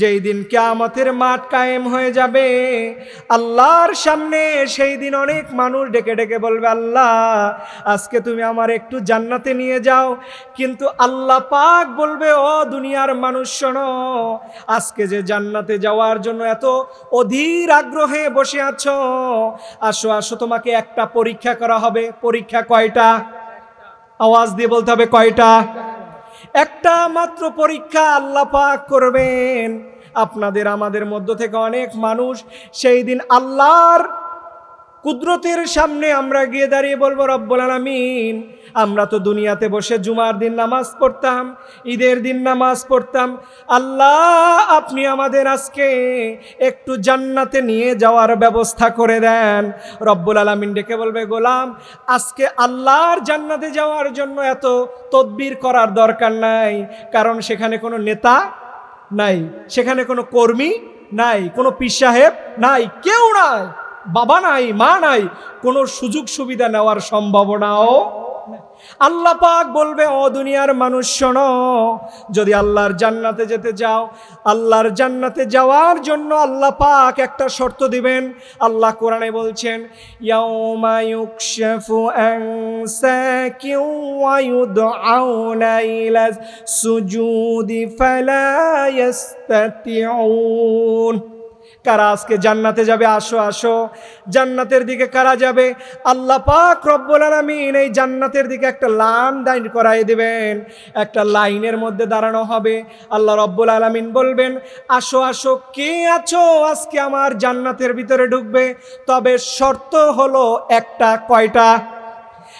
যেই দিন কেয়ামতের মাঠ কায়েম হয়ে যাবে, আল্লাহর সামনে সেই দিন অনেক মানুষ ডেকে ডেকে বলবে, আল্লাহ, আজকে তুমি আমার একটু জান্নাতে নিয়ে যাও। কিন্তু আল্লাহ পাক বলবে, ও দুনিয়ার মানুষ, শোনো, আজকে যে জান্নাতে যাওয়ার জন্য এত অধীর আগ্রহে বসে আছো, আসো আসো, তোমাকে একটা পরীক্ষা করা হবে। পরীক্ষা কয়টা? আওয়াজ দিয়ে বলতে হবে, কয়টা? একটা মাত্র পরীক্ষা আল্লাহ পাক করবেন। আপনাদের আমাদের মধ্য থেকে অনেক মানুষ সেই দিন আল্লাহর কুদরতের সামনে আমরা গিয়ে দাঁড়িয়ে বলব, রব্বুল আলামিন আমরা তো দুনিয়াতে বসে জুমার দিন নামাজ পড়তাম, ঈদের দিন নামাজ পড়তাম আল্লাহ, আপনি আমাদের আজকে একটু জান্নাতে নিয়ে যাওয়ার ব্যবস্থা করে দেন রব্বুল আলামিন ডেকে বলবে, গোলাম, আজকে আল্লাহর জান্নাতে যাওয়ার জন্য এত তদবির করার দরকার নাই, কারণ সেখানে কোনো নেতা নাই, সেখানে কোনো কর্মী নাই, কোনো পীর সাহেব নাই, কেউ নাই, বাবা নাই, মা নাই, কোনো সুযোগ সুবিধা নেওয়ার সম্ভাবনাও। আল্লাহ পাক বলবে, ও দুনিয়ার মানুষ, শোনো, যদি আল্লাহর জান্নাতে যেতে যাও আল্লাহর জান্নাতে যাওয়ার জন্য আল্লাহ পাক একটা শর্ত দিবেন। আল্লাহ কোরআনে বলছেন সুজুদি ফালা ইয়াস্তাতিউন। কারা আজকে জান্নাতে যাবে? আসো আসো। জান্নাতের দিকে কারা যাবে? আল্লাহ পাক রব্বুল আলামিন এই জান্নাতের দিকে একটা লাইন দাইন করাই দিবেন। একটা লাইনের মধ্যে দাঁড়ানো হবে। আল্লাহ রব্বুল আলামিন বলবেন, আসো আসো, কে আছো? আজকে আমার জান্নাতের ভিতরে ঢুকবে। তবে শর্ত হলো একটা, কয়টা?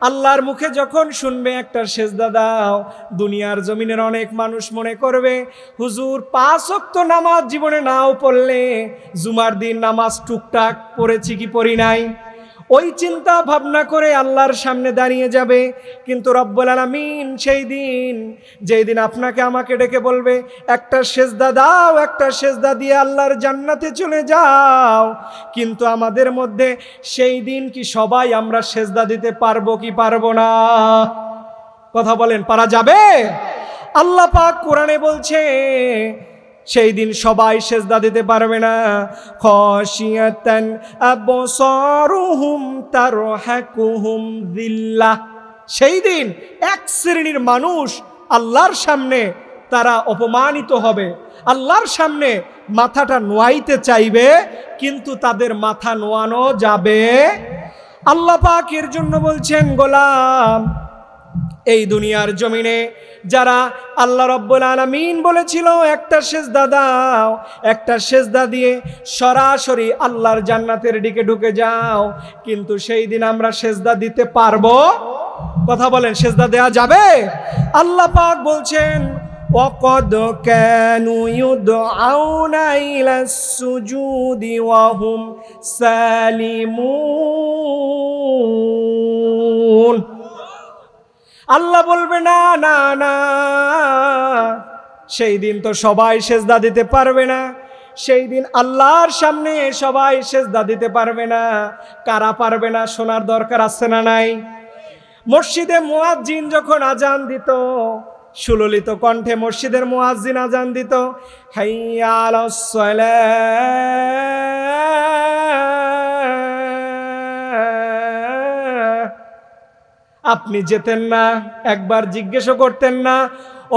আল্লাহর মুখে যখন শুনবে একটা সেজদা দাও, দুনিয়ার জমিনের অনেক মানুষ মনে করবে, হুজুর পাঁচ অক্ত নামাজ জীবনে নাও পড়লে, জুমার দিন নামাজ টুকটাক পড়েছি কি পড়ি নাই? ওই চিন্তা ভাবনা করে আল্লাহর সামনে দাঁড়িয়ে যাবে। কিন্তু রব্বুল আলামিন সেই দিন, যেই দিন আপনাকে আমাকে ডেকে বলবে, একটা সেজদা দাও, একটা সেজদা দিয়ে আল্লাহর জান্নাতে চলে যাও। কিন্তু আমাদের মধ্যে সেই দিন কি সবাই আমরা সেজদা দিতে পারব কি পারব না? কথা বলেন, পারা যাবে? আল্লাহ পাক কোরআনে বলছে সেই দিন সবাই সেজদা দিতে পারবে না। খশিয়াতান আবসারুহুম তারহাকুহুম দিল্লাহ সেই দিন এক শ্রেণির মানুষ আল্লাহর সামনে তারা অপমানিত হবে। আল্লাহর সামনে মাথাটা নোয়াইতে চাইবে, কিন্তু তাদের মাথা নোয়ানো যাবে। আল্লাহ পাক এর জন্য বলছেন, গোলাম, এই দুনিয়ার জমিনে যারা আল্লাহ রব্বুল আলমিন বলেছিল একটা সেজদা দাও একটা সেজদা দিয়ে সরাসরি আল্লাহর জান্নাতের দিকে ঢুকে যাও কিন্তু সেই দিন আমরা সেজদা দিতে পারবো কথা বলেন সেজদা দেয়া যাবে আল্লাহ পাক বলছেন وقد كانوا يدعون إلى السجود وهم سالمون আল্লাহ বলবে, না না না। সেই দিন তো সবাই সেজদা দিতে পারবে না। সেই দিন আল্লাহর সামনে সবাই সেজদা দিতে পারবে না। কারা পারবে না, শোনার দরকার আছে না নাই? মসজিদে মুয়াজ্জিন যখন আজান দিত, সুললিত কণ্ঠে মসজিদের মুয়াজ্জিন আজান দিত, হাইয়া আলাস আপনি যেতেন না, একবার জিজ্ঞেসও করতেন না।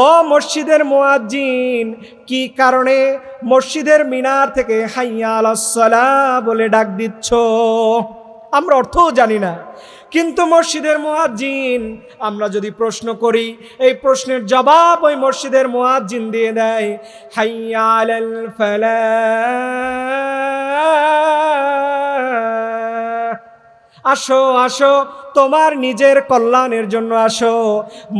ও মসজিদের মোয়াজ্জিন, কি কারণে মসজিদের মিনার থেকে হাইয়া আলাসলা বলে ডাক দিচ্ছ? আমরা অর্থও জানি না। কিন্তু মসজিদের মোয়াজ্জিন, আমরা যদি প্রশ্ন করি, এই প্রশ্নের জবাব ওই মসজিদের মোয়াজ্জিন দিয়ে দেয়, হাইয়া আলাল আসো আসো, তোমার নিজের কল্যাণের জন্য আসো।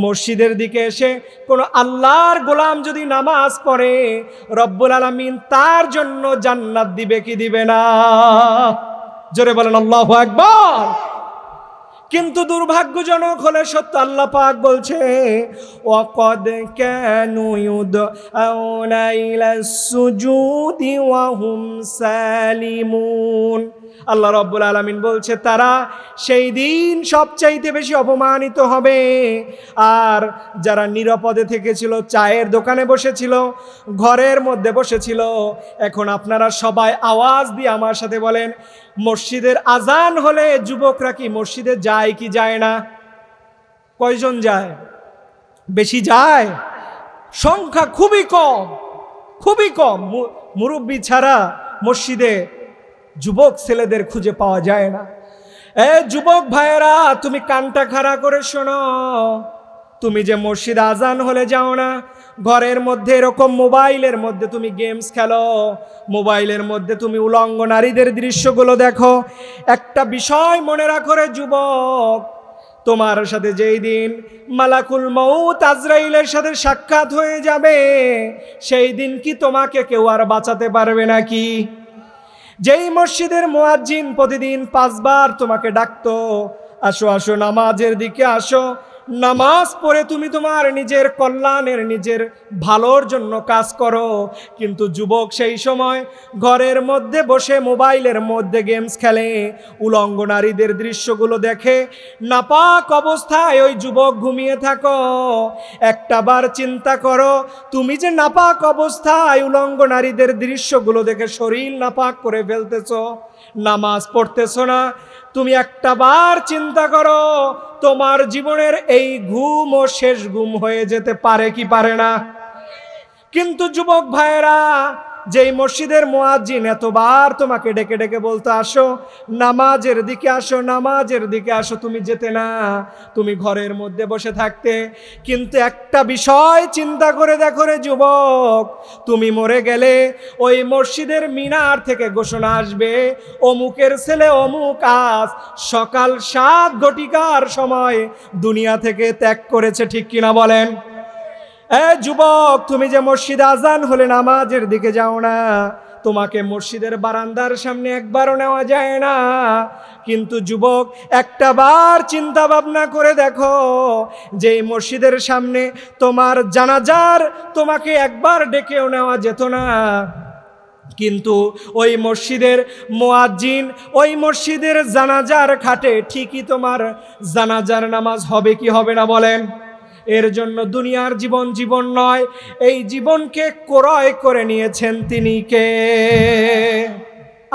মসজিদের দিকে এসে কোনো আল্লাহর গোলাম যদি নামাজ পড়ে, রব্বুল আলমিন তার জন্য জান্নাত দিবে কি দিবে না? জোরে বলেন, আল্লাহ একবার কিন্তু দুর্ভাগ্যজনক হলে সত্য আল্লাহ পাক বলছে, ওয়াকাদ কানু ইউদআউনা ইলা সুজুদি ওয়া সালিমুন। আল্লাহ রব্বুল আলামিন বলছে, তারা সেই দিন সবচাইতে বেশি অপমানিত হবে। আর যারা নিরাপদে থেকেছিল, চায়ের দোকানে বসেছিল, ঘরের মধ্যে বসেছিল, এখন আপনারা সবাই আওয়াজ দিয়ে আমার সাথে বলেন, মসজিদের আজান হলে যুবকরা কি মসজিদে যায় কি যায় না? কয়জন যায়? বেশি যায়? সংখ্যা খুবই কম খুবই কম। মুরব্বি ছাড়া মসজিদে যুবক ছেলেদের খুঁজে পাওয়া যায় না। এ যুবক ভাইয়েরা, তুমি কানটা খাড়া করে শোনো। তুমি যে মসজিদ আজান হলে যাও না, ঘরের মধ্যে এরকম মোবাইলের মধ্যে তুমি গেমস খেলো, মোবাইলের মধ্যে তুমি উলঙ্গ নারীদের দৃশ্যগুলো দেখো। একটা বিষয় মনে রাখো রে যুবক, তোমার সাথে যেই দিন মালাকুল মৌত আজরাইলের সাথে সাক্ষাৎ হয়ে যাবে, সেই দিন কি তোমাকে কেউ আর বাঁচাতে পারবে নাকি? যেই মসজিদের মোয়াজ্জিন প্রতিদিন পাঁচবার তোমাকে ডাকতো আসো আসো নামাজের দিকে আসো নামাজ পড়ে তুমি তোমার নিজের কল্যাণের, নিজের ভালোর জন্য কাজ করো। কিন্তু যুবক সেই সময় ঘরের মধ্যে বসে মোবাইলের মধ্যে গেমস খেলে। উলঙ্গ নারীদের দৃশ্যগুলো দেখে নাপাক অবস্থায় ওই যুবক ঘুমিয়ে থাকো। একটা বার চিন্তা করো, তুমি যে নাপাক অবস্থায় উলঙ্গ নারীদের দৃশ্যগুলো দেখে শরীর নাপাক করে ফেলতেছ, নামাজ পড়তেছো না তুমি একটা বার চিন্তা করো, তোমার জীবনের এই ঘুম ও শেষ ঘুম হয়ে যেতে পারে কি পারে না? কিন্তু যুবক ভাইয়েরা যেই মসজিদের মোয়াজ্জিন এতবার তোমাকে ডেকে ডেকে বলতে আসো, নামাজের দিকে আসো, নামাজের দিকে আসো, তুমি যেতে না, তুমি ঘরের মধ্যে বসে থাকতে। কিন্তু একটা বিষয় চিন্তা করে দেখো রে যুবক, তুমি মরে গেলে ওই মসজিদের মিনার থেকে ঘোষণা আসবে, অমুকের ছেলে অমুক আজ সকাল সাত ঘটিকার সময় দুনিয়া থেকে ত্যাগ করেছে, ঠিক কিনা বলেন? এ যুবক, তুমি যে মসজিদ আজান হলে নামাজের দিকে যাও না। তোমাকে মসজিদের বারান্দার সামনে একবারও নেওয়া যায় না। কিন্তু যুবক, একটা বার চিন্তা ভাবনা করে দেখো যে মসজিদের সামনে তোমার জানাজার তোমাকে একবার ডেকেও নেওয়া যেত না। কিন্তু ওই মসজিদের মোয়াজ্জিন, ওই মসজিদের জানাজার খাটে ঠিকই তোমার জানাজার নামাজ হবে কি হবে না বলেন। এর জন্য দুনিয়ার জীবন জীবন নয়, এই জীবনকে ক্রয় করে নিয়েছেন তিনি কে?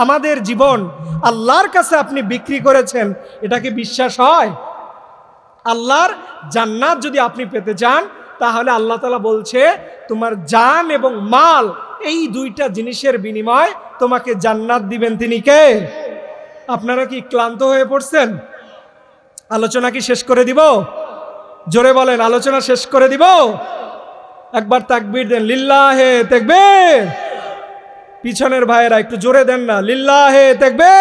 আমাদের জীবন আল্লাহর কাছে আপনি বিক্রি করেছেন, এটা কি বিশ্বাস হয়? আল্লাহর জান্নাত যদি আপনি পেতে চান, তাহলে আল্লাহ তালা বলছে, তোমার জান এবং মাল, এই দুইটা জিনিসের বিনিময় তোমাকে জান্নাত দিবেন তিনি কে? আপনারা কি ক্লান্ত হয়ে পড়ছেন? আলোচনা কি শেষ করে দিব? জোরে বলেন, আলোচনা শেষ করে দিব। একবার তাকবীর দেন, লিল্লাহে দেখবে পিছনের ভাইয়েরা একটু জোরে দেন না, লিল্লাহে দেখবে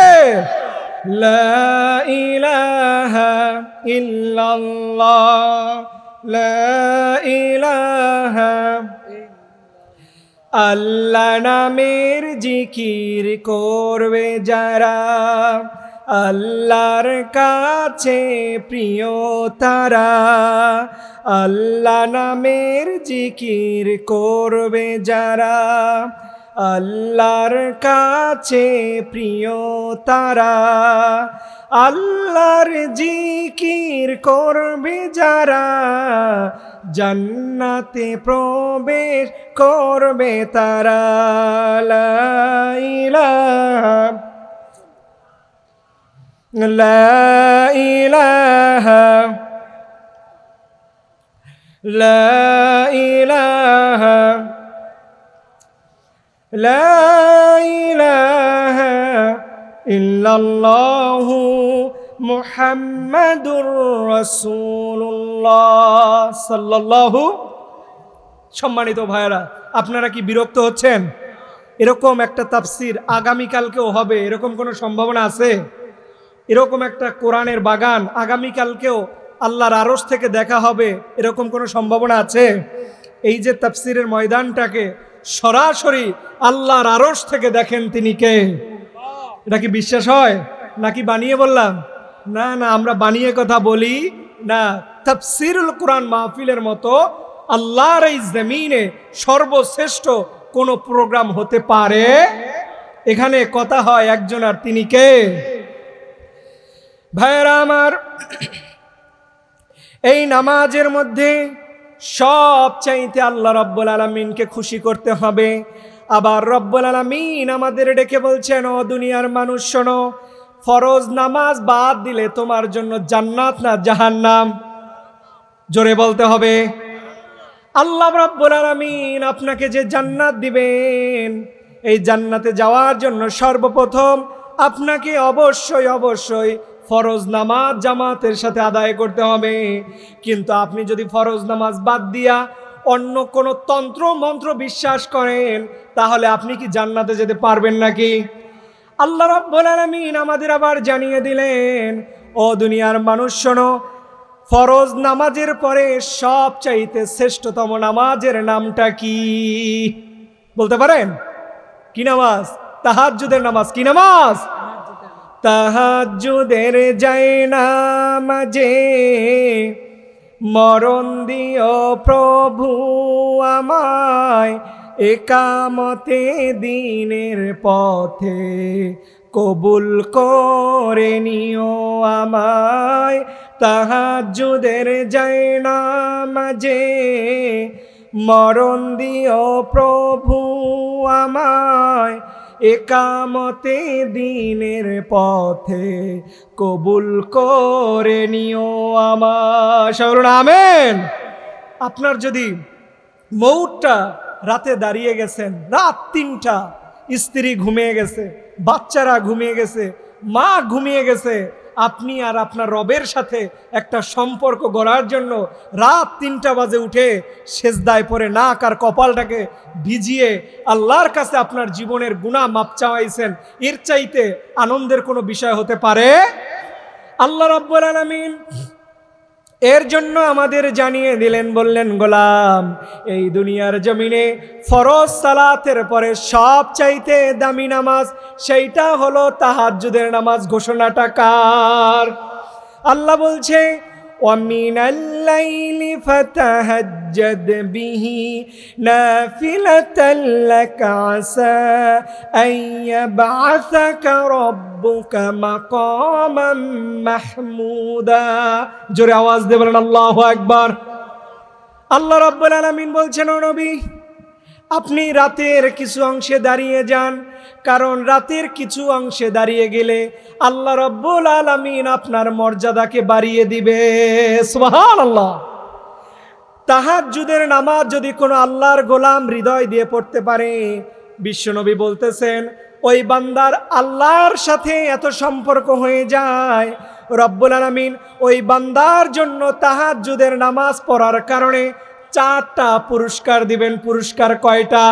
লা ইলাহা ইল্লাল্লাহ, লা ইলাহা আল্লাহ নামের জিকির করবে যারা। আল্লাহর কাছে প্রিয় তারা, আল্লাহ নামের জিকির করবে যারা, আল্লাহর কাছে প্রিয় তারা, আল্লাহর জিকির করবে যারা, জান্নাতে প্রবেশ করবে তারা, লা ইলাহা لا إله لا إله لا إله إلا الله محمد رسول الله صلى الله সম্মানিত ভাইয়েরা আপনারা কি বিরক্ত হচ্ছেন এরকম একটা তাফসির আগামীকালকেও হবে এরকম কোনো সম্ভাবনা আছে এরকম একটা কোরআনের বাগান আগামীকালকেও আল্লাহর আরস থেকে দেখা হবে, এরকম কোনো সম্ভাবনা আছে? এই যে তাফসিরের ময়দানটাকে সরাসরি আল্লাহর আরস থেকে দেখেন তিনি কে? এটা কি বিশ্বাস হয়? নাকি বানিয়ে বললাম? না না, আমরা বানিয়ে কথা বলি, না, তাফসিরুল কোরআন মাহফিলের মতো আল্লাহর এই জমিনে সর্বশ্রেষ্ঠ কোনো প্রোগ্রাম হতে পারে? এখানে কথা হয় একজন আর তিনি কে? ভাইয়েরা আমার, এই নামাজের মধ্যে সব চাইতে আল্লাহ রব্বুল আলমিনকে খুশি করতে হবে। আবার রব্বুল আলমিন আমাদের ডেকে বলছেন, ও দুনিয়ার মানুষ, শোনো, ফরজ নামাজ বাদ দিলে তোমার জন্য জান্নাত না জাহান্নাম? জোরে বলতে হবে। আল্লাহ রব্বুল আলমিন আপনাকে যে জান্নাত দিবেন, এই জান্নাতে যাওয়ার জন্য সর্বপ্রথম আপনাকে অবশ্যই অবশ্যই ফরজ নামাজ জামাতের সাথে আদায় করতে হবে। কিন্তু আপনি যদি ফরজ নামাজ বাদ দিয়া অন্য কোনো তন্ত্র, মন্ত্র বিশ্বাস করেন, তাহলে আপনি কি জান্নাতে যেতে পারবেন নাকি? আল্লাহ রাব্বুল আলামিন আমাদের আবার জানিয়ে দিলেন, ও দুনিয়ার মানুষ, শোনো, ফরজ নামাজের পরে সব চাইতে শ্রেষ্ঠতম নামাজের নামটা কি? বলতে পারেন? কি নামাজ? তাহাজ্জুদের নামাজ? কি নামাজ? তাহাজ্জুদের যায় নামাজে মরণ দিও প্রভু আমায়, একামতে দিনের পথে কবুল করে নিও আমায়। তাহাজ্জুদের যায় নামাজে মরণ দিও প্রভু আমায় একামতে দিনের পথে কবুল করে নিও আমার সরুন আমেন। আপনার যদি মৌটটা রাতে দাঁড়িয়ে গেছেন, রাত তিনটা, স্ত্রী ঘুমিয়ে গেছে, বাচ্চারা ঘুমিয়ে গেছে, মা ঘুমিয়ে গেছে আপনি আর আপনার রবের সাথে একটা সম্পর্ক গড়ার জন্য রাত তিনটা বাজে উঠে সেজদায় পরে নাক আর কপালটাকে ভিজিয়ে আল্লাহর কাছে আপনার জীবনের গুণা মাপ চাওয়াইছেন। এর চাইতে আনন্দের কোনো বিষয় হতে পারে? আল্লাহ রব্বুল আলমিন এর জন্য আমাদের জানিয়ে দিলেন, বললেন, গোলাম, এই দুনিয়ার জমিনে ফরজ সালাতের পরে সব চাইতে দামি নামাজ সেইটা হলো তাহাজুদের নামাজ ঘোষণাটা কার? আল্লাহ বলছে ومن الليل فتهجد به نافلة لك عسى أن يبعثك ربك مقاما محمودا জোরে আওয়াজ দিয়ে বলেন আল্লাহু আকবার আল্লাহ রাব্বুল আলামিন বলছেন ও নবী আপনি রাতের কিছু অংশে দাঁড়িয়ে যান কারণ রাতের কিছু অংশে দাঁড়িয়ে গেলে আল্লাহ রব্বুল আলমিন আপনার মর্যাদাকে বাড়িয়ে দিবে। সুহান আল্লাহ তাহাজ্জুদের নামাজ যদি কোনো আল্লাহর গোলাম হৃদয় দিয়ে পড়তে পারে, বিশ্বনবী বলতেছেন, ওই বান্দার আল্লাহর সাথে এত সম্পর্ক হয়ে যায়, রব্বুল আলমিন ওই বান্দার জন্য তাহাজ্জুদের নামাজ পড়ার কারণে চারটা পুরস্কার দিবেন। পুরস্কার কয়টা?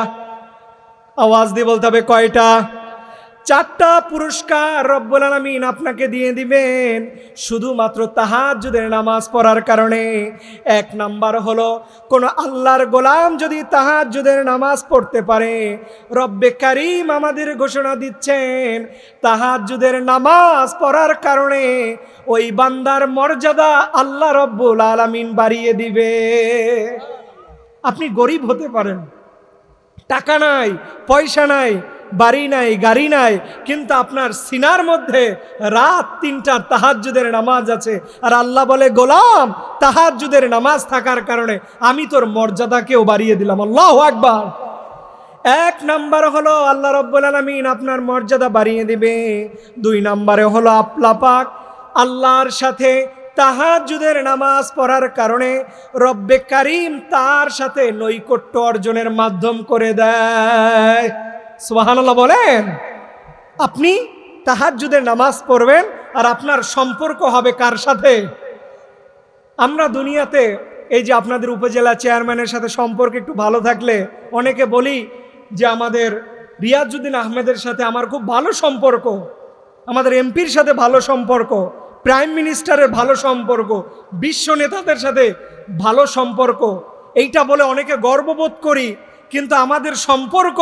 আওয়াজ দিয়ে বলতে হবে কয়টা? চারটা পুরস্কার রব্বুল আলমিন আপনাকে দিয়ে দিবেন। শুধুমাত্র তাহাজ্জুদের নামাজ পড়ার কারণে। এক নাম্বার হলো, কোনো আল্লাহর গোলাম যদি তাহাজ্জুদের নামাজ পড়তে পারে, রব্বে কারিম আমাদের ঘোষণা দিচ্ছেন, তাহাজ্জুদের নামাজ পড়ার কারণে ওই বান্দার মর্যাদা আল্লাহ রব্বুল আলমিন বাড়িয়ে দিবে। আপনি গরিব হতে পারেন। টাকা নাই, পয়সা নাই, বাড়ি নাই, গাড়ি নাই, কিন্তু আপনার সিনার মধ্যে রাত তিনটার তাহাজ্জুদের নামাজ আছে। আর আল্লাহ বলে, গোলাম, তাহাজ্জুদের নামাজ থাকার কারণে আমি তোর মর্যাদাকেও বাড়িয়ে দিলাম। আল্লাহ আকবার। এক নাম্বার হলো, আল্লাহ রব্বুল আলমিন আপনার মর্যাদা বাড়িয়ে দিবে। দুই নাম্বারে হলো, আপলাপাক, আল্লাহর সাথে তাহাজুদের নামাজ পড়ার কারণে রব্বে কারিম তার সাথে নৈকট্য অর্জনের মাধ্যম করে দেয়। সুবাহান্লাহ বলেন, আপনি তাহাজুদের নামাজ পড়বেন আর আপনার সম্পর্ক হবে কার সাথে? আমরা দুনিয়াতে এই যে আপনাদের উপজেলা চেয়ারম্যানের সাথে সম্পর্ক একটু ভালো থাকলে অনেকে বলি যে আমাদের রিয়াজুদ্দিন আহমেদের সাথে আমার খুব ভালো সম্পর্ক, আমাদের এমপির সাথে ভালো সম্পর্ক। প্রাইম মিনিস্টারের ভালো সম্পর্ক, বিশ্ব নেতাদের সাথে ভালো সম্পর্ক, এইটা বলে অনেকে গর্ববোধ করি, কিন্তু আমাদের সম্পর্ক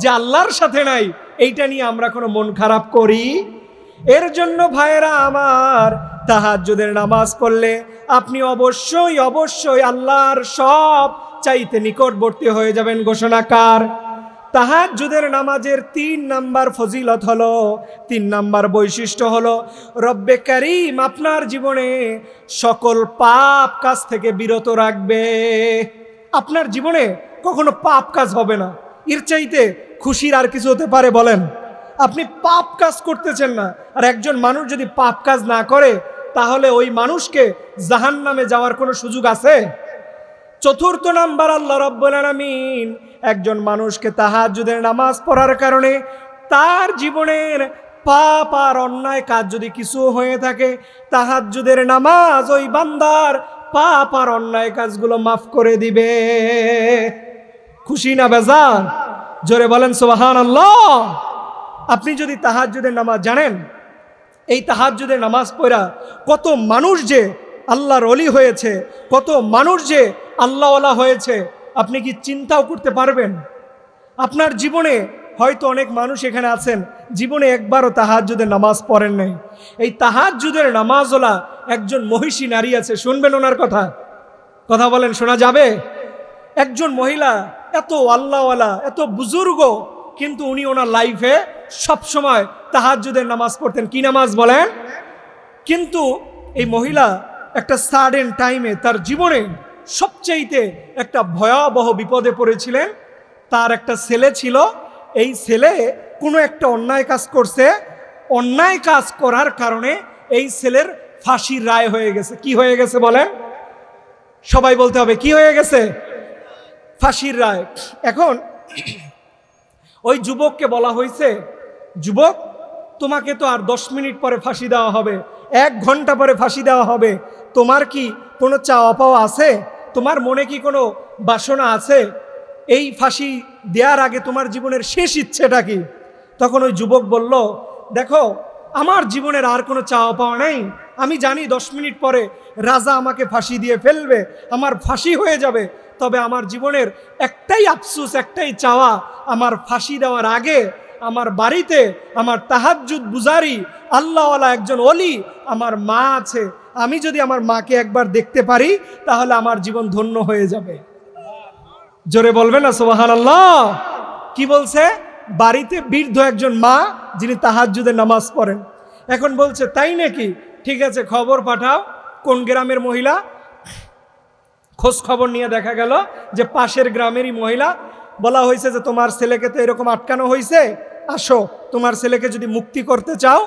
যে আল্লাহর সাথে নাই, এইটা নিয়ে আমরা কোনো মন খারাপ করি। এর জন্য ভাইয়েরা আমার তাহাজ্জুদের নামাজ পড়লে আপনি অবশ্যই অবশ্যই আল্লাহর সব চাইতে নিকটবর্তী হয়ে যাবেন ঘোষণাকার। তাহাজ্জুদের নামাজের তিন নাম্বার ফজিলত হলো, তিন নাম্বার বৈশিষ্ট্য হলো, রব্বে করিম আপনার জীবনে সকল পাপ কাজ থেকে বিরত রাখবে। আপনার জীবনে কখনো পাপ কাজ হবে না। এর চাইতে খুশির আর কিছু হতে পারে বলেন। আপনি পাপ কাজ করতেছেন না, আর একজন মানুষ যদি পাপ কাজ না করে, তাহলে ওই মানুষকে জাহান নামে যাওয়ার কোনো সুযোগ আছে? চতুর্থ নাম্বার আল্লাহ রব্বুল আলামিন একজন মানুষকে তাহাজ্জুদের নামাজ পড়ার কারণে তার জীবনের পাপ আর অন্যায় কাজ যদি কিছু হয়ে থাকে, তাহাজ্জুদের নামাজ ওই বান্দার পাপ আর অন্যায় কাজগুলো মাফ করে দিবে। খুশি না বেজান জোরে বলেন সোবাহান আল্লাহ আপনি যদি তাহাজ্জুদের নামাজ জানেন, এই তাহাজ্জুদের নামাজ পড়া কত মানুষ যে আল্লাহর অলি হয়েছে, কত মানুষ যে আল্লাহওয়ালা হয়েছে, আপনি কি চিন্তাও করতে পারবেন? আপনার জীবনে হয়তো অনেক মানুষ এখানে আছেন, জীবনে একবারও তাহাজ্জুদের নামাজ পড়েন নাই। এই তাহাজ্জুদের নামাজওয়ালা একজন মহিষী নারী আছে, শুনবেন ওনার কথা? কথা বলেন, শোনা যাবে? একজন মহিলা, এত আল্লাহওয়ালা, এত বুজুর্গ, কিন্তু উনি ওনার লাইফে সবসময় তাহাজ্জুদের নামাজ পড়তেন। কি নামাজ বলেন? কিন্তু এই মহিলা একটা সাডেন টাইমে তার জীবনে সবচাইতে একটা ভয়াবহ বিপদে পড়েছিলেন। তার একটা ছেলে ছিল। এই ছেলে কোনো একটা অন্যায় কাজ করছে। অন্যায় কাজ করার কারণে এই ছেলের ফাঁসির রায় হয়ে গেছে। কি হয়ে গেছে বলেন? সবাই বলতে হবে, কি হয়ে গেছে? ফাঁসির রায়। এখন ওই যুবককে বলা হয়েছে, যুবক, তোমাকে তো আর দশ মিনিট পরে ফাঁসি দেওয়া হবে। এক ঘণ্টা পরে ফাঁসি দেওয়া হবে। তোমার কি কোনো চাওয়া পাওয়া আছে? তোমার মনে কি কোনো বাসনা আছে? এই ফাঁসি দেওয়ার আগে তোমার জীবনের শেষ ইচ্ছেটা কি? তখন ওই যুবক বলল, দেখো, আমার জীবনের আর কোনো চাওয়া পাওয়া নেই। আমি জানি দশ মিনিট পরে রাজা আমাকে ফাঁসি দিয়ে ফেলবে, আমার ফাঁসি হয়ে যাবে। তবে আমার জীবনের একটাই আফসুস, একটাই চাওয়া, আমার ফাঁসি দেওয়ার আগে আমার বাড়িতে আমার তাহাজ্জুদ বুজারি, আল্লাহওয়ালা একজন অলি আমার মা আছে। আমি যদি আমার মাকে একবার দেখতে পারি, তাহলে আমার জীবন ধন্য হয়ে যাবে। জোরে বলবে না সোবাহান আল্লাহ কি বলছে? বাড়িতে বৃদ্ধ একজন মা, যিনি তাহাজ্জুদের নামাজ পড়েন। এখন বলছে, তাই নাকি? ঠিক আছে, খবর পাঠাও, কোন গ্রামের মহিলা? খোঁজ খবর নিয়ে দেখা গেল যে পাশের গ্রামেরই মহিলা। বলা হয়েছে যে তোমার ছেলেকে তো এরকম আটকানো হয়েছে। আসো, তোমার ছেলেকে যদি মুক্তি করতে চাও,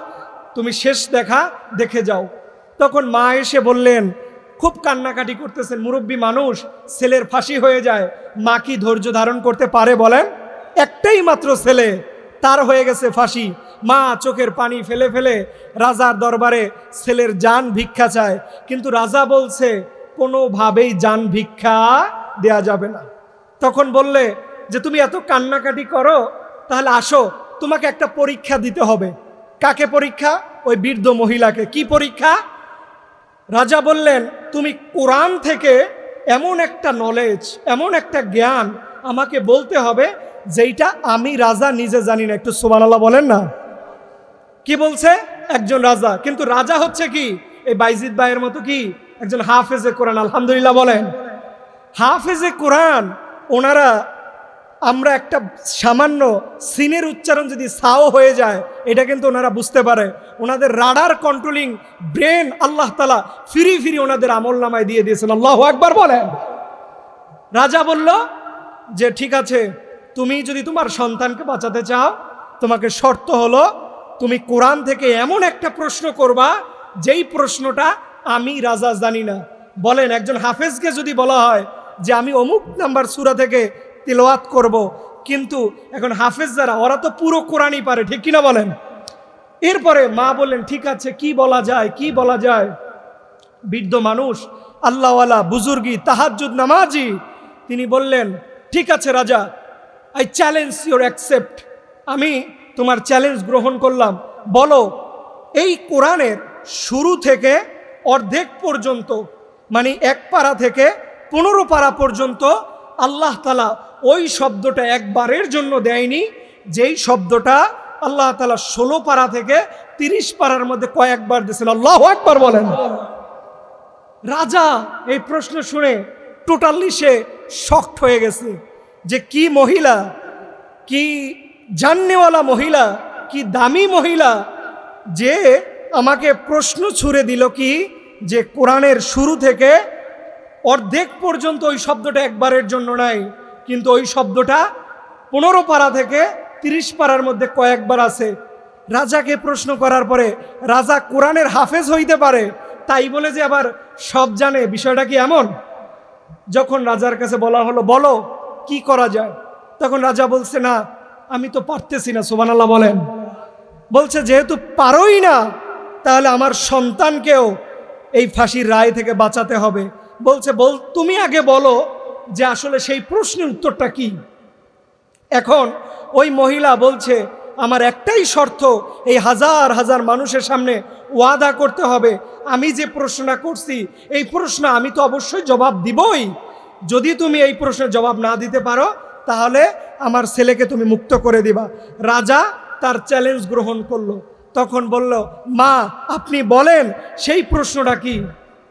তুমি শেষ দেখা দেখে যাও। তখন মা এসে বললেন, খুব কান্নাকাটি করতেছেন মুরব্বী মানুষ, ছেলের ফাঁসি হয়ে যায়, মা কি ধৈর্য ধারণ করতে পারে বলেন? একটাই মাত্র ছেলে, তার হয়ে গেছে ফাঁসি। মা চোখের পানি ফেলে ফেলে রাজার দরবারে ছেলের যান ভিক্ষা চায়, কিন্তু রাজা বলছে, কোনোভাবেই যান ভিক্ষা দেয়া যাবে না। তখন বললে, যে তুমি এত কান্নাকাটি করো, তাহলে আসো তোমাকে একটা পরীক্ষা দিতে হবে। কাকে পরীক্ষা? ওই বৃদ্ধ মহিলাকে। কি পরীক্ষা? রাজা বললেন, তুমি কোরআন থেকে এমন একটা নলেজ এমন একটা জ্ঞান আমাকে বলতে হবে, যেইটা আমি রাজা নিজে জানি না। একটু সোমানাল্লাহ বলেন না। কি বলছে? একজন রাজা। কিন্তু রাজা হচ্ছে কি? এই বাইজিদ ভাইয়ের মতো কি? একজন হাফেজে কোরআন, আলহামদুলিল্লাহ বলেন। হাফেজে কোরআন, ওনারা আমরা একটা সামান্য সিনের উচ্চারণ যদি সাও হয়ে যায়, এটা কিন্তু ওনারা বুঝতে পারে। ওনাদের রাডার কন্ট্রোলিং ব্রেন আল্লাহ তালা ফিরি ফিরি ওনাদের আমল নামায় দিয়ে দিয়েছেন। আল্লাহ একবার বলেন। রাজা বলল যে, ঠিক আছে, তুমি যদি তোমার সন্তানকে বাঁচাতে চাও, তোমাকে শর্ত হলো তুমি কোরআন থেকে এমন একটা প্রশ্ন করবা, যেই প্রশ্নটা আমি রাজা জানি না। বলেন, একজন হাফেজকে যদি বলা হয় যে, আমি অমুক নাম্বার সুরা থেকে তিলওয়াত করব। কিন্তু এখন হাফেজ যারা, ওরা তো পুরো কোরআনই পারে, ঠিক কিনা বলেন? এরপরে মা বললেন, ঠিক আছে, কি বলা যায়, কি বলা যায়? বৃদ্ধ মানুষ, আল্লাহওয়ালা, বুজুর্গি তাহাজুদ নামাজি। তিনি বললেন, ঠিক আছে রাজা আই চ্যালেঞ্জ ইউর অ্যাকসেপ্ট আমি তোমার চ্যালেঞ্জ গ্রহণ করলাম। বলো, এই কোরআনের শুরু থেকে অর্ধেক পর্যন্ত মানে এক পারা থেকে পনেরো পারা পর্যন্ত আল্লাহ তালা ওই শব্দটা একবারের জন্য দেয়নি, যেই শব্দটা আল্লাহ তালা ষোলো পারা থেকে তিরিশ পারার মধ্যে কয়েকবার দিয়েছেন। আল্লাহ একবার বলেন। রাজা এই প্রশ্ন শুনে টোটালি সে শক্ট হয়ে গেছে যে কি মহিলা, কি জাননেওয়ালা মহিলা, কি দামি মহিলা যে আমাকে প্রশ্ন ছুড়ে দিল কি যে কোরআনের শুরু থেকে অর্ধেক পর্যন্ত ওই শব্দটা একবারের জন্য নাই। কিন্তু ওই শব্দটা পনেরো পারা থেকে তিরিশ পারার মধ্যে কয়েকবার আছে। রাজাকে প্রশ্ন করার পরে, রাজা কোরআনের হাফেজ হইতে পারে? তাই বলে যে আবার সব জানে। বিষয়টা কি এমন? যখন রাজার কাছে বলা হলো, বলো, কি করা যায়? তখন রাজা বলছে, না, আমি তো পারতেছি না। সুবান আল্লাহ বলেন। বলছে, যেহেতু পারোই না, তাহলে আমার সন্তানকেও এই ফাঁসির রায় থেকে বাঁচাতে হবে। বলছে, বল, তুমি আগে বলো যে আসলে সেই প্রশ্নের উত্তরটা কি? এখন ওই মহিলা বলছে, আমার একটাই শর্ত, এই হাজার হাজার মানুষের সামনে ওয়াদা করতে হবে। আমি যে প্রশ্নটা করছি, এই প্রশ্ন আমি তো অবশ্যই জবাব দিবই। যদি তুমি এই প্রশ্নের জবাব না দিতে পারো, তাহলে আমার ছেলেকে তুমি মুক্ত করে দিবা। রাজা তার চ্যালেঞ্জ গ্রহণ করল। তখন বলল, মা, আপনি বলেন, সেই প্রশ্নটা কি?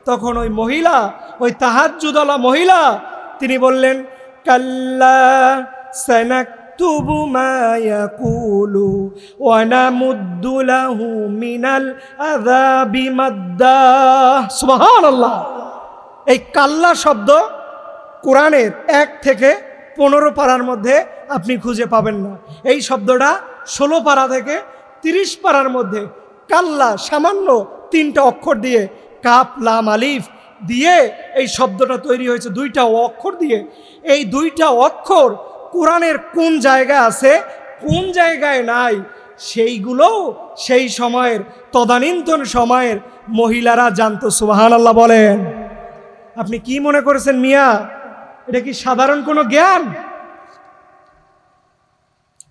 তখন ওই মহিলা, ওই তাহাজুদলা মহিলা তিনি বললেন, কাল্লা এই কাল্লা শব্দ কোরআনের এক থেকে পনেরো পারার মধ্যে আপনি খুঁজে পাবেন না। এই শব্দটা ষোলো পারা থেকে তিরিশ পারার মধ্যে কাল্লা সামান্য তিনটা অক্ষর দিয়ে কাপ লাম, আলিফ দিয়ে এই শব্দটা তৈরি হয়েছে দুইটা অক্ষর দিয়ে। এই দুইটা অক্ষর কোরআনের কোন জায়গায় আছে, কোন জায়গায় নাই, সেইগুলো সেই সময়ের তদানীন্তন সময়ের মহিলারা জানতো সুবাহান আল্লাহ বলেন। আপনি কি মনে করেছেন মিয়া? এটা কি সাধারণ কোনো জ্ঞান?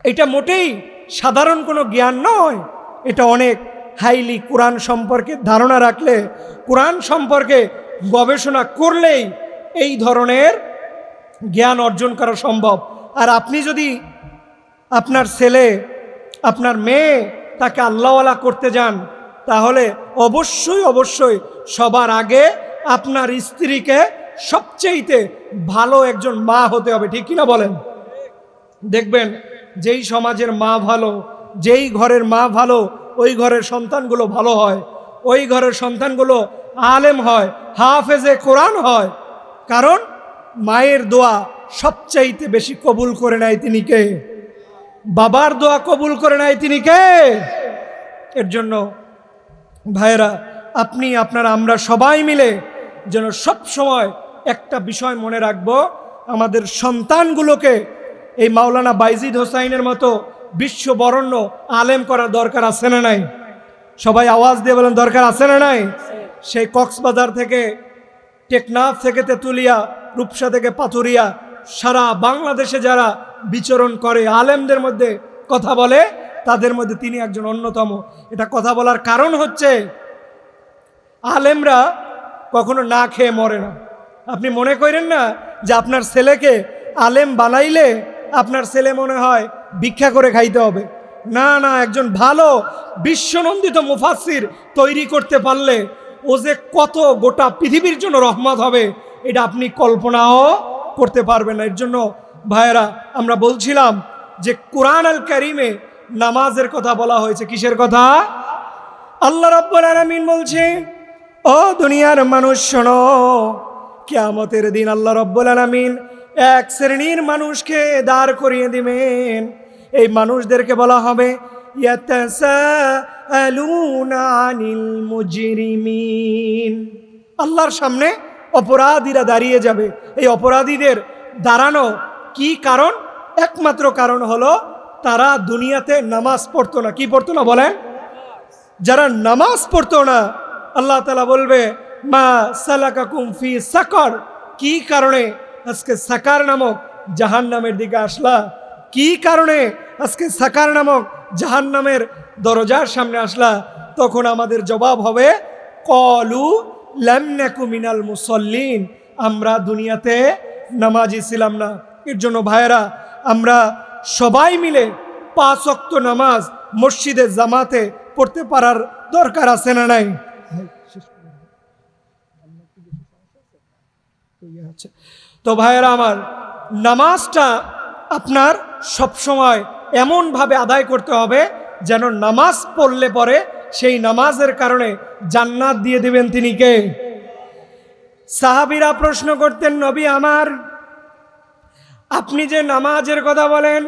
এটা মোটেই সাধারণ কোনো জ্ঞান নয়। এটা অনেক হাইলি কোরআন সম্পর্কে ধারণা রাখলে, কোরআন সম্পর্কে গবেষণা করলেই এই ধরনের জ্ঞান অর্জন করা সম্ভব। আর আপনি যদি আপনার ছেলে, আপনার মেয়ে তাকে আল্লাহওয়ালা করতে যান, তাহলে অবশ্যই অবশ্যই সবার আগে আপনার স্ত্রীকে সবচেয়েতে ভালো একজন মা হতে হবে, ঠিক কিনা বলেন? দেখবেন যেই সমাজের মা ভালো, যেই ঘরের মা ভালো, ওই ঘরের সন্তানগুলো ভালো হয়। ওই ঘরের সন্তানগুলো আলেম হয়, হাফেজে কোরআন হয়। কারণ মায়ের দোয়া সবচাইতে বেশি কবুল করে নেয় তিনি কে? বাবার দোয়া কবুল করে নেয় তিনি কে? এর জন্য ভাইয়েরা, আপনি, আপনারা, আমরা সবাই মিলে যেন সব সময় একটা বিষয় মনে রাখব, আমাদের সন্তানগুলোকে এই মাওলানা বাইজিদ হোসাইনের মতো বিশ্ব বরণ্য আলেম করার দরকার আছে না নাই? সবাই আওয়াজ দিয়ে বলেন, দরকার আছে না নাই? সেই কক্সবাজার থেকে টেকনাফ থেকে তেঁতুলিয়া, রূপসা থেকে পাথুরিয়া, সারা বাংলাদেশে যারা বিচরণ করে, আলেমদের মধ্যে কথা বলে, তাদের মধ্যে তিনি একজন অন্যতম। এটা কথা বলার কারণ হচ্ছে, আলেমরা কখনো না খেয়ে মরে না। আপনি মনে করেন না যে আপনার ছেলেকে আলেম বানাইলে আপনার ছেলে মনে হয় ভিক্ষা করে খাইতে হবে? না না, একজন ভালো, বিশ্বনন্দিত মুফাসির তৈরি করতে পারলে ও যে কত গোটা পৃথিবীর জন্য রহমত হবে, এটা আপনি কল্পনাও করতে পারবেন না। এর জন্য ভাইয়েরা, আমরা বলছিলাম যে কোরআন আল করিমে নামাজের কথা বলা হয়েছে। কিসের কথা? আল্লাহ রব্বুল আলামিন বলছে, ও দুনিয়ার মানুষ, শোনো, কিয়ামতের দিন আল্লাহ রব্বুল আলামিন এক শ্রেণির মানুষকে দাঁড় করিয়ে দিবেন। এই মানুষদেরকে বলা হবে ইয়াতাসাআলুনা আল্লাহর সামনে অপরাধীরা দাঁড়িয়ে যাবে। এই অপরাধীদের দাঁড়ানো কি কারণ? একমাত্র কারণ হলো তারা দুনিয়াতে নামাজ পড়তো না। কি পড়তো না বলেন? যারা নামাজ পড়তো না, আল্লাহ তালা বলবে, মা সালাকাকুম ফি সাকর। কি কারণে? আজকে সাকার নামক জাহান নামের দিকে আসলা। কি কারণে? আজকে সাকার নামক জাহান নামের দরজার সামনে আসলা, তখন আমাদের জবাব হবে, কলু লামনাকু মিনাল মুসল্লিন। আমরা দুনিয়াতে নামাজি ছিলাম না। এর জন্য ভাইয়েরা, আমরা সবাই মিলে পাঁচ অক্ত নামাজ মসজিদে, জামাতে পড়তে পারার দরকার আছে না নাই? তো ভাইয়েরা আমার, নামাজটা আপনার সবসময় এমনভাবে আদায় করতে হবে যেন নামাজ পড়লে পরে সেই নামাজের কারণে জান্নাত দিয়ে দেবেন তিনি কে? সাহাবিরা প্রশ্ন করতেন, নবী আমার, আপনি যে নামাজের কথা বলেন,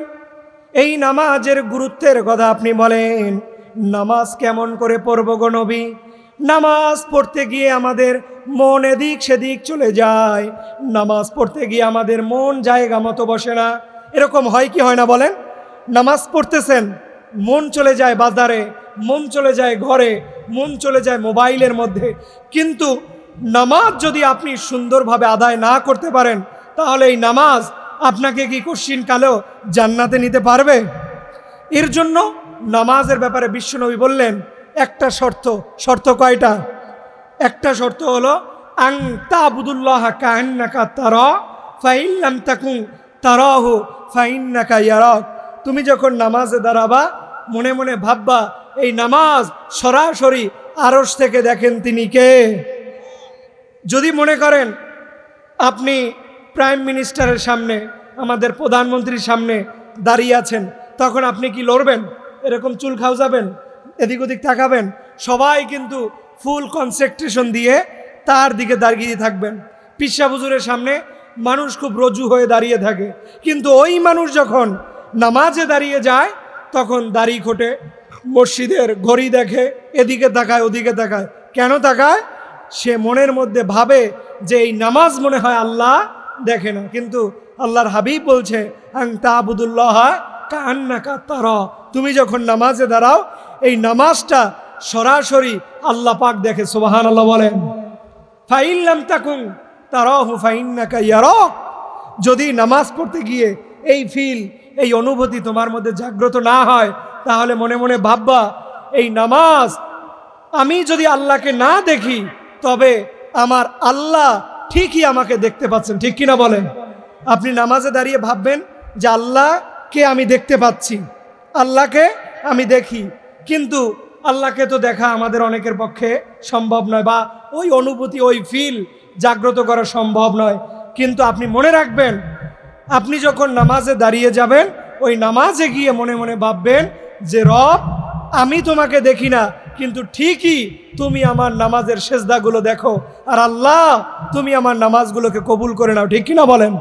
এই নামাজের গুরুত্বের কথা আপনি বলেন, নামাজ কেমন করে পড়ব গো নবী? নামাজ পড়তে গিয়ে আমাদের মন এদিক সেদিক চলে যায়, নামাজ পড়তে গিয়ে আমাদের মন জায়গা মতো বসে না। এরকম হয় কি হয় না বলেন? নামাজ পড়তেছেন, মন চলে যায় বাজারে, মন চলে যায় ঘরে, মন চলে যায় মোবাইলের মধ্যে। কিন্তু নামাজ যদি আপনি সুন্দরভাবে আদায় না করতে পারেন, তাহলে এই নামাজ আপনাকে কি কশিন কালেও জান্নাতে নিতে পারবে? এর জন্য নামাজের ব্যাপারে বিশ্বনবী বললেন, একটা শর্ত শর্ত কয়টা? একটা শর্ত হলো আং তাবুদুল্লাহ কান্নাকা তার, ফাইল্লাম তাকুন তারাহু, ফাইন্নাকা ইয়ারক। তুমি যখন নামাজে দাঁড়াবা, মনে মনে ভাববা, এই নামাজ সরাসরি আরস থেকে দেখেন তিনি কে? যদি মনে করেন, আপনি প্রাইম মিনিস্টারের সামনে, আমাদের প্রধানমন্ত্রীর সামনে দাঁড়িয়ে আছেন, তখন আপনি কি লড়বেন? এরকম চুল খাওয়াবেন এদিক ওদিক তাকাবেন? সবাই কিন্তু ফুল কনসেন্ট্রেশন দিয়ে তার দিকে দাঁড়িয়ে থাকবেন। পিসা সামনে মানুষ খুব রজু হয়ে দাঁড়িয়ে থাকে। কিন্তু ওই মানুষ যখন নামাজে দাঁড়িয়ে যায়, তখন দাড়ি খোটে, মসজিদের ঘড়ি দেখে, এদিকে তাকায়, ওদিকে তাকায়। কেন তাকায়? সে মনের মধ্যে ভাবে যে এই নামাজ মনে হয় আল্লাহ দেখে না। কিন্তু আল্লাহর হাবিব বলছে, আং তাবুদুল্লাহ কান্না কাত্তার তুমি যখন নামাজে দাঁড়াও, এই নামাজটা সরাসরি আল্লাহ পাক দেখে সোবাহান আল্লাহ বলেন ফাইল্লাম তাকুন তারাহু, ফাইন্নাকা ইয়ারক। যদি নামাজ পড়তে গিয়ে এই ফিল, এই অনুভূতি তোমার মধ্যে জাগ্রত না হয়, তাহলে মনে মনে ভাববা, এই নামাজ আমি যদি আল্লাহকে না দেখি, তবে আমার আল্লাহ ঠিকই আমাকে দেখতে পাচ্ছেন, ঠিক কিনা বলেন? আপনি নামাজে দাঁড়িয়ে ভাববেন যে আল্লাহকে আমি দেখতে পাচ্ছি, আল্লাহকে আমি দেখি, কিন্তু আল্লাহকে তো দেখা আমাদের অনেকের পক্ষে সম্ভব নয়, বা ওই অনুভূতি, ওই ফিল জাগ্রত করা সম্ভব নয়, কিন্তু আপনি মনে রাখবেন আপনি যখন নামাজে দাঁড়িয়ে যাবেন, ওই নামাজে গিয়ে মনে মনে ভাববেন যে, রব, আমি তোমাকে দেখি না, কিন্তু ঠিকই তুমি আমার নামাজের সেজদাগুলো দেখো। আর আল্লাহ, তুমি আমার নামাজগুলোকে কবুল করে নাও। ঠিক কিনা বলেন?